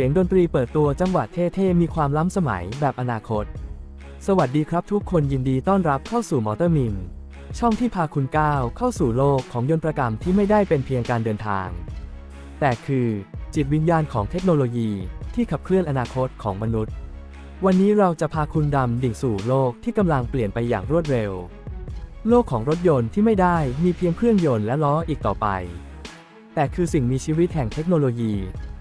สียงดนตรีเปิดตัวจังหวะเท่ๆ มีความล้ำสมัยแบบอนาคต สวัสดีครับทุกคนยินดีต้อนรับเข้าสู่มอเตอร์มิมช่องที่พาคุณก้าวเข้าสู่โลกของยนต์ประกรรมที่ไม่ได้เป็นเพียงการเดินทาง แต่คือจิตวิญญาณของเทคโนโลยีที่ขับเคลื่อนอนาคตของมนุษย์ วันนี้เราจะพาคุณดำดิ่งสู่โลกที่กำลังเปลี่ยนไปอย่างรวดเร็ว โลกของรถยนต์ที่ไม่ได้มีเพียงเครื่องยนต์และล้ออีกต่อไป แต่คือสิ่งมีชีวิตแห่งเทคโนโลยี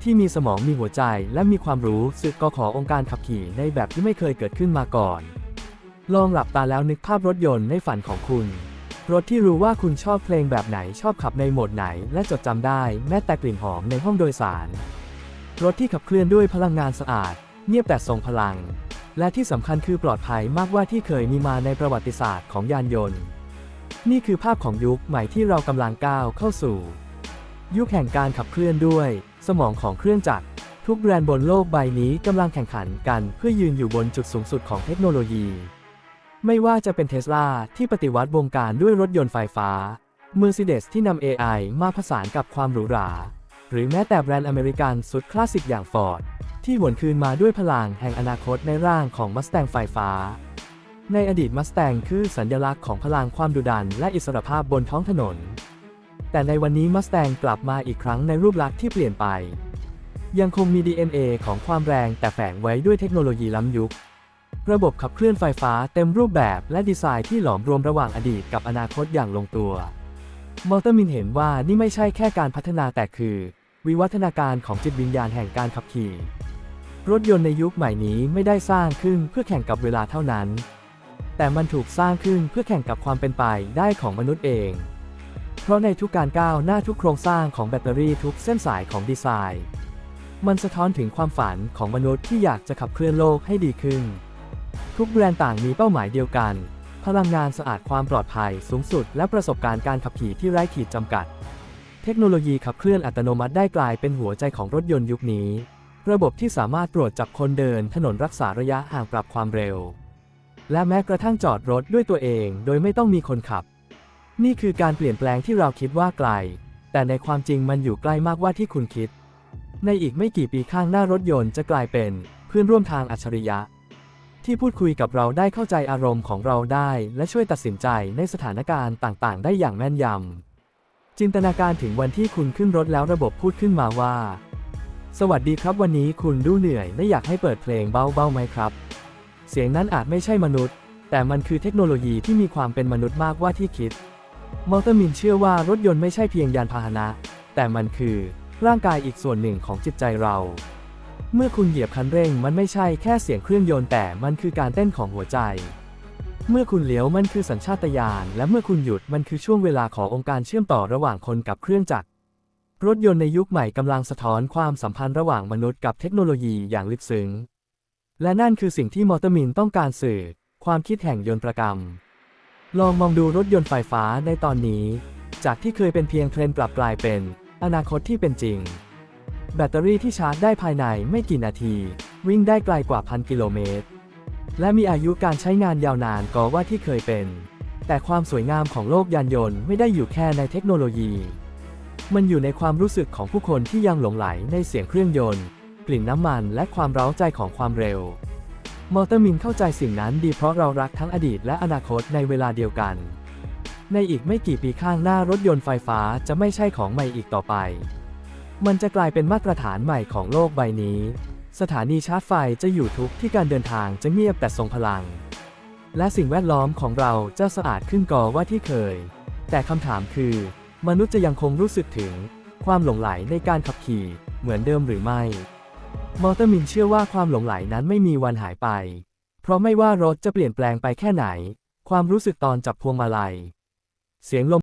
ที่มีสมองมีหัวใจและมีความรู้สึกก็ขอองค์การขับขี่ในแบบที่ไม่เคยเกิดขึ้นมาก่อน ลองหลับตาแล้วนึกภาพรถยนต์ในฝันของคุณ รถที่รู้ว่าคุณชอบเพลงแบบไหนชอบขับในโหมดไหน และจดจำได้ แม้แต่กลิ่นหอมในห้องโดยสาร รถที่ขับเคลื่อนด้วยพลังงานสะอาด เงียบแต่ทรงพลัง และที่สำคัญคือปลอดภัยมากกว่าที่เคยมีมาในประวัติศาสตร์ของยานยนต์ นี่คือภาพของยุคใหม่ที่เรากำลังก้าวเข้าสู่ ยุคแห่งการขับเคลื่อนด้วย สมองของเครื่องจักร ทุกแบรนด์บนโลกใบนี้กำลังแข่งขันกันเพื่อยืนอยู่บนจุดสูงสุดของเทคโนโลยี ไม่ว่าจะเป็นเทสลาที่ปฏิวัติวงการด้วยรถยนต์ไฟฟ้า Mercedes ที่นำ AI มาผสานกับความหรูหรา หรือแม้แต่แบรนด์อเมริกันสุดคลาสสิกอย่าง Ford ที่หวนคืนมาด้วยพลังแห่งอนาคตในร่างของ Mustang ไฟฟ้า ในอดีต Mustang คือสัญลักษณ์ของพลังความดุดันและอิสรภาพบนท้องถนน แต่ในวันนี้ Mustang กลับมาอีกครั้งในรูปลักษณ์ที่เปลี่ยนไป ยังคงมี DNA ของความแรงแต่แฝงไว้ด้วยเทคโนโลยีล้ำยุค ระบบขับเคลื่อนไฟฟ้าเต็มรูปแบบและดีไซน์ที่หลอมรวมระหว่างอดีตกับอนาคตอย่างลงตัว มอเตอร์มินเห็นว่านี่ไม่ใช่แค่การพัฒนาแต่คือ วิวัฒนาการของจิตวิญญาณแห่งการขับขี่ รถยนต์ในยุคใหม่นี้ไม่ได้สร้างขึ้นเพื่อแข่งกับเวลาเท่านั้น แต่มันถูกสร้างขึ้นเพื่อแข่งกับความเป็นไปได้ของมนุษย์เอง เพราะในทุกการก้าวหน้าทุกโครงสร้างของแบตเตอรี่ทุกเส้นสายของดีไซน์ มันสะท้อนถึงความฝันของมนุษย์ที่อยากจะขับเคลื่อนโลกให้ดีขึ้น ทุกแบรนด์ต่างมีเป้าหมายเดียวกัน พลังงานสะอาดความปลอดภัยสูงสุด และประสบการณ์การขับขี่ที่ไร้ขีดจำกัด เทคโนโลยีขับเคลื่อนอัตโนมัติได้กลายเป็นหัวใจของรถยนต์ยุคนี้ ระบบที่สามารถตรวจจับคนเดินถนนรักษาระยะห่างปรับความเร็ว และแม้กระทั่งจอดรถด้วยตัวเอง โดยไม่ต้องมีคนขับ นี่คือการเปลี่ยนแปลงที่เราคิดว่าไกล แต่ในความจริงมันอยู่ใกล้มากกว่าที่คุณคิด ในอีกไม่กี่ปีข้างหน้ารถยนต์จะกลายเป็นเพื่อนร่วมทางอัจฉริยะ ที่พูดคุยกับเราได้เข้าใจอารมณ์ของเราได้ และช่วยตัดสินใจในสถานการณ์ต่างๆ ได้อย่างแม่นยำจินตนาการถึงวันที่คุณขึ้นรถแล้วระบบพูดขึ้นมาว่า สวัสดีครับวันนี้คุณดูเหนื่อยและอยากให้เปิดเพลงเบาๆไหมครับ เสียงนั้นอาจไม่ใช่มนุษย์ แต่มันคือเทคโนโลยีที่มีความเป็นมนุษย์มากกว่าที่คิด มอเตอร์มินเชื่อว่ารถยนต์ไม่ใช่เพียงยานพาหนะ แต่มันคือร่างกายอีกส่วนหนึ่งของจิตใจเรา เมื่อคุณเหยียบคันเร่งมันไม่ใช่แค่เสียงเครื่องยนต์แต่มันคือการเต้นของหัวใจ เมื่อคุณเลี้ยวมันคือสัญชาตญาณและเมื่อคุณหยุดมันคือช่วงเวลาขององค์การเชื่อมต่อระหว่างคนกับเครื่องจักร รถยนต์ในยุคใหม่กำลังสะท้อนความสัมพันธ์ระหว่างมนุษย์กับเทคโนโลยีอย่างลึกซึ้ง และนั่นคือสิ่งที่มอเตอร์มินต้องการสื่อ ความคิดแห่งยนตรกรรม ลองมองดูรถยนต์ไฟฟ้าในตอนนี้ จากที่เคยเป็นเพียงเทรนด์กลับกลายเป็น อนาคตที่เป็นจริง แบตเตอรี่ที่ชาร์จได้ภายในไม่กี่นาที วิ่งได้ไกลกว่าพันกิโลเมตร และมีอายุการใช้งานยาวนานกว่าที่เคยเป็น แต่ความสวยงามของโลกยานยนต์ไม่ได้อยู่แค่ในเทคโนโลยี มันอยู่ในความรู้สึกของผู้คนที่ยังหลงไหลในเสียงเครื่องยนต์ กลิ่นน้ำมันและความเร้าใจของความเร็ว มอเตอร์มินเข้าใจสิ่งนั้นดีเพราะเรารักทั้งอดีตและอนาคตในเวลาเดียวกัน ในอีกไม่กี่ปีข้างหน้ารถยนต์ไฟฟ้าจะไม่ใช่ของใหม่อีกต่อไป มันจะกลายเป็นมาตรฐานใหม่ของโลกใบนี้ สถานีชาร์จไฟจะอยู่ทุกที่การเดินทางจะเงียบแต่ทรงพลัง และสิ่งแวดล้อมของเราจะสะอาดขึ้นกว่าว่าที่เคย แต่คำถามคือ มนุษย์จะยังคงรู้สึกถึงความหลงไหลในการขับขี่เหมือนเดิมหรือไม่ มอเตอร์มินเชื่อว่าความหลงไหลนั้นไม่มีวันหายไป เพราะไม่ว่ารถจะเปลี่ยนแปลงไปแค่ไหน ความรู้สึกตอนจับพวงมาลัย เสียงลม